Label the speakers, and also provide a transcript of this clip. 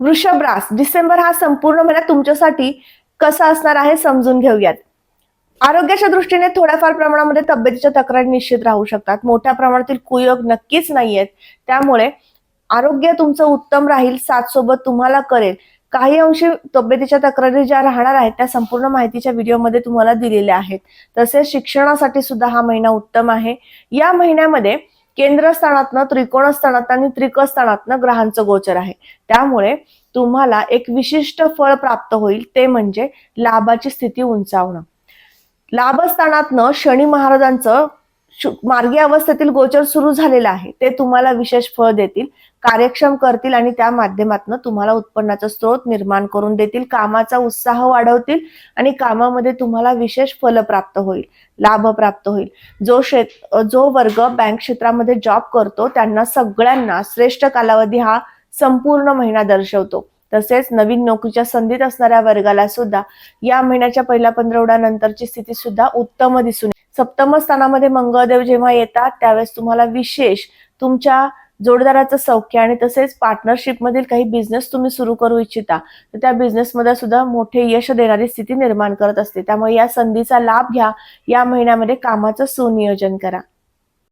Speaker 1: वृषभ रास डिसेंबर हा संपूर्ण महिना तुमच्यासाठी कसा असणार आहे समजून घेऊयात. आरोग्याच्या दृष्टीने थोड्याफार प्रमाणामध्ये तब्येतीच्या तक्रारी निश्चित राहू शकतात. मोठ्या प्रमाणातील कुयोग नक्कीच नाहीयेत. त्यामुळे आरोग्य तुमचं उत्तम राहील साथ सोबत तुम्हाला करेल. काही अंशी तब्येतीच्या तक्रारी ज्या राहणार आहेत त्या संपूर्ण माहितीच्या व्हिडिओमध्ये तुम्हाला दिलेल्या आहेत. तसेच शिक्षणासाठी सुद्धा हा महिना उत्तम आहे. या महिन्यामध्ये केंद्रस्थानातनं त्रिकोण स्थानात आणि त्रिकस्थानातनं ग्रहांचं गोचर आहे. त्यामुळे तुम्हाला एक विशिष्ट फळ प्राप्त होईल ते म्हणजे लाभाची स्थिती उंचावणं. लाभस्थानातनं शनी महाराजांचं मार्गी अवस्थेतील गोचर सुरू झालेलं आहे. ते तुम्हाला विशेष फळ देतील कार्यक्षम करतील आणि त्या माध्यमातून तुम्हाला उत्पन्नाचा स्रोत निर्माण करून देतील कामाचा उत्साह वाढवतील आणि कामामध्ये तुम्हाला विशेष फल प्राप्त होईल लाभ प्राप्त होईल. जो शेत जो वर्ग बँक क्षेत्रामध्ये जॉब करतो त्यांना सगळ्यांना श्रेष्ठ कालावधी हा संपूर्ण महिना दर्शवतो. तसेच नवीन नोकरीच्या संधीत असणाऱ्या वर्गाला सुद्धा या महिन्याच्या पहिल्या पंधरवड्यानंतरची स्थिती सुद्धा उत्तम दिसून सप्तम स्थानामध्ये मंगळदेव जेव्हा येतात त्यावेळेस तुम्हाला विशेष तुमच्या जोडदाराचं सौख्य आणि तसेच पार्टनरशिप मधील काही बिझनेस तुम्ही सुरू करू इच्छिता तर त्या बिझनेसमध्ये सुद्धा मोठे यश देणारी स्थिती निर्माण करत असते. त्यामुळे या संधीचा लाभ घ्या. या महिन्यामध्ये कामाचं सुनियोजन करा.